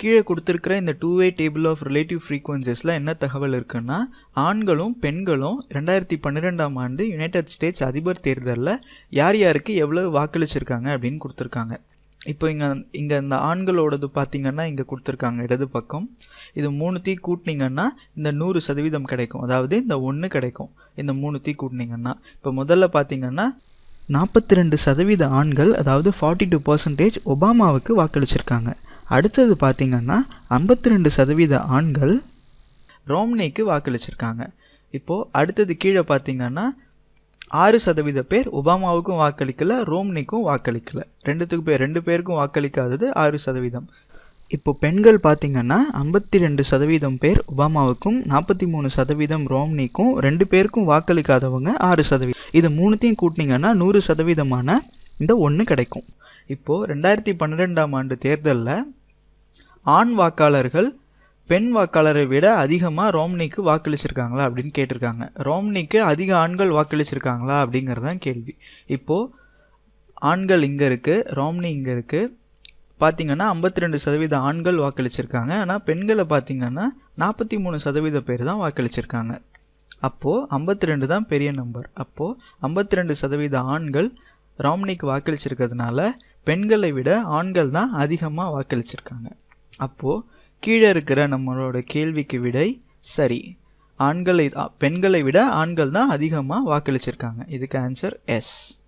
கீழே கொடுத்துருக்கிற இந்த two way table of relative ஃப்ரீக்வன்சிஸில் என்ன தகவல் இருக்குன்னா ஆண்களும் பெண்களும் ரெண்டாயிரத்தி பன்னிரெண்டாம் ஆண்டு யுனைடெட் ஸ்டேட்ஸ் அதிபர் தேர்தலில் யார் யாருக்கு எவ்வளோ வாக்களிச்சிருக்காங்க அப்படின்னு கொடுத்துருக்காங்க. இப்போ இங்கே இங்கே இந்த ஆண்களோடது பார்த்திங்கன்னா இங்கே கொடுத்துருக்காங்க இடது பக்கம். இது மூணு தீ கூட்டினீங்கன்னா இந்த நூறு சதவீதம் கிடைக்கும். அதாவது இந்த ஒன்று கிடைக்கும். இந்த மூணு தீ கூட்டினீங்கன்னா. இப்போ முதல்ல பார்த்தீங்கன்னா நாற்பத்தி ரெண்டு சதவீத ஆண்கள் அதாவது ஃபார்ட்டி டூ பர்சன்டேஜ் ஒபாமாவுக்கு வாக்களிச்சிருக்காங்க. அடுத்தது பார்த்திங்கன்னா ஐம்பத்தி ரெண்டு சதவீத ஆண்கள் ரோம்னிக்கு வாக்களிச்சிருக்காங்க. இப்போது அடுத்தது கீழே பார்த்தீங்கன்னா ஆறு சதவீத பேர் ஒபாமாவுக்கும் வாக்களிக்கல ரோம்னிக்கும் வாக்களிக்கல. ரெண்டுத்துக்கு பேர் ரெண்டு பேருக்கும் வாக்களிக்காதது ஆறு சதவீதம். இப்போ பெண்கள் பார்த்திங்கன்னா ஐம்பத்தி ரெண்டு சதவீதம் பேர் ஒபாமாவுக்கும் நாற்பத்தி மூணு சதவீதம் ரோம்னிக்கும் ரெண்டு பேருக்கும் வாக்களிக்காதவங்க ஆறு சதவீதம். இது மூணுத்தையும் கூட்டினீங்கன்னா நூறு சதவீதமான இந்த ஒன்று கிடைக்கும். இப்போது ரெண்டாயிரத்தி பன்னிரெண்டாம் ஆண்டு தேர்தலில் ஆண் வாக்காளர்கள் பெண் வாக்காளரை விட அதிகமாக ரோம்னிக்கு வாக்களிச்சிருக்காங்களா அப்படின்னு கேட்டிருக்காங்க. ரோம்னிக்கு அதிக ஆண்கள் வாக்களிச்சிருக்காங்களா அப்படிங்கிறது தான் கேள்வி. இப்போது ஆண்கள் இங்கே இருக்குது ரோம்னி இங்கே இருக்குது பார்த்திங்கன்னா ஐம்பத்தி ரெண்டு சதவீத ஆண்கள் வாக்களிச்சிருக்காங்க. ஆனால் பெண்களை பார்த்தீங்கன்னா நாற்பத்தி மூணு சதவீத பேர் தான் வாக்களிச்சிருக்காங்க. அப்போது ஐம்பத்தி ரெண்டு தான் பெரிய நம்பர் அப்போது ஐம்பத்தி ரெண்டு சதவீத ஆண்கள் ராம்னிக்கு வாக்களிச்சிருக்கிறதுனால பெண்களை விட ஆண்கள் தான் அதிகமாக வாக்களிச்சிருக்காங்க. அப்போது கீழே இருக்கிற நம்மளோட கேள்விக்கு விடை சரி. ஆண்களை பெண்களை விட ஆண்கள் தான் அதிகமாக வாக்களிச்சிருக்காங்க. இதுக்கு ஆன்சர் எஸ்